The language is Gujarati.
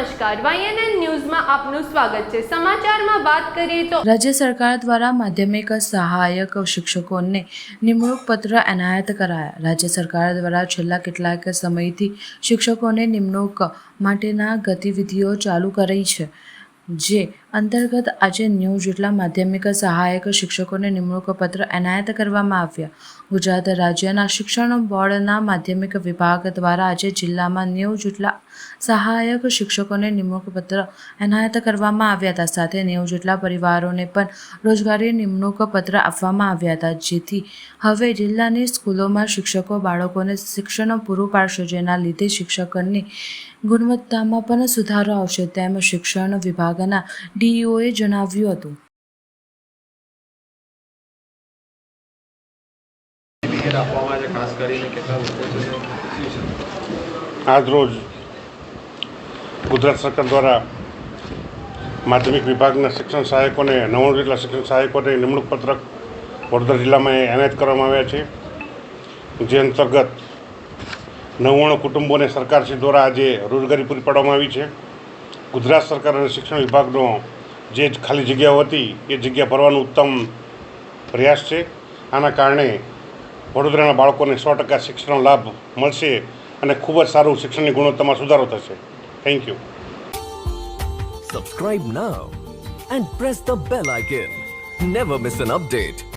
નમસ્કાર. વાયએનએન ન્યૂઝમાં આપનું સ્વાગત છે. સમાચારમાં વાત કરીએ તો રાજ્ય સરકાર દ્વારા માધ્યમિક સહાયક શિક્ષકોને નિમણૂક પત્ર એનાયત કરાયા. રાજ્ય સરકાર દ્વારા છેલ્લા કેટલાક સમયથી શિક્ષકોને નિમણૂક માટેના ગતિવિધિઓ ચાલુ કરી છે, જે અંતર્ગત આજે ન્યૂ જેટલા માધ્યમિક સહાયક શિક્ષકોને નિમણૂક પત્ર એનાયત કરવામાં આવ્યા. ગુજરાત રાજ્યના શિક્ષણ બોર્ડના માધ્યમિક વિભાગ દ્વારા આજે જિલ્લામાં નેવું જેટલા સહાયક શિક્ષકોને નિમણૂક પત્ર એનાયત કરવામાં આવ્યા હતા. સાથે નેવું જેટલા પરિવારોને પણ રોજગારી નિમણૂક પત્ર આપવામાં આવ્યા હતા. જેથી હવે જિલ્લાની સ્કૂલોમાં શિક્ષકો, બાળકોને શિક્ષણ પૂરું પાડશે, જેના લીધે શિક્ષકોની ગુણવત્તામાં પણ સુધારો આવશે. તેમ શિક્ષણ વિભાગના ડીઈઓએ જણાવ્યું હતું. ટિકિટ આપવામાં આવે છે ખાસ કરીને કેટલા લોકો છે? આજરોજ ગુજરાત સરકાર દ્વારા માધ્યમિક વિભાગના શિક્ષણ સહાયકોને નવ્વાણું જેટલા શિક્ષણ સહાયકોને નિમણૂક પત્રક વડોદરા જિલ્લામાં એનાયત કરવામાં આવ્યા છે. જે અંતર્ગત નવ્વાણું કુટુંબોને સરકારશ્રી દ્વારા આજે રોજગારી પૂરી પાડવામાં આવી છે. ગુજરાત સરકાર અને શિક્ષણ વિભાગનો જે ખાલી જગ્યાઓ હતી, એ જગ્યા ભરવાનો ઉત્તમ પ્રયાસ છે. આના કારણે વડોદરાના બાળકોને સો ટકા શિક્ષણનો લાભ મળશે અને ખૂબ જ સારું શિક્ષણની ગુણવત્તામાં સુધારો થશે. Thank you Subscribe now and press the bell icon never miss an update.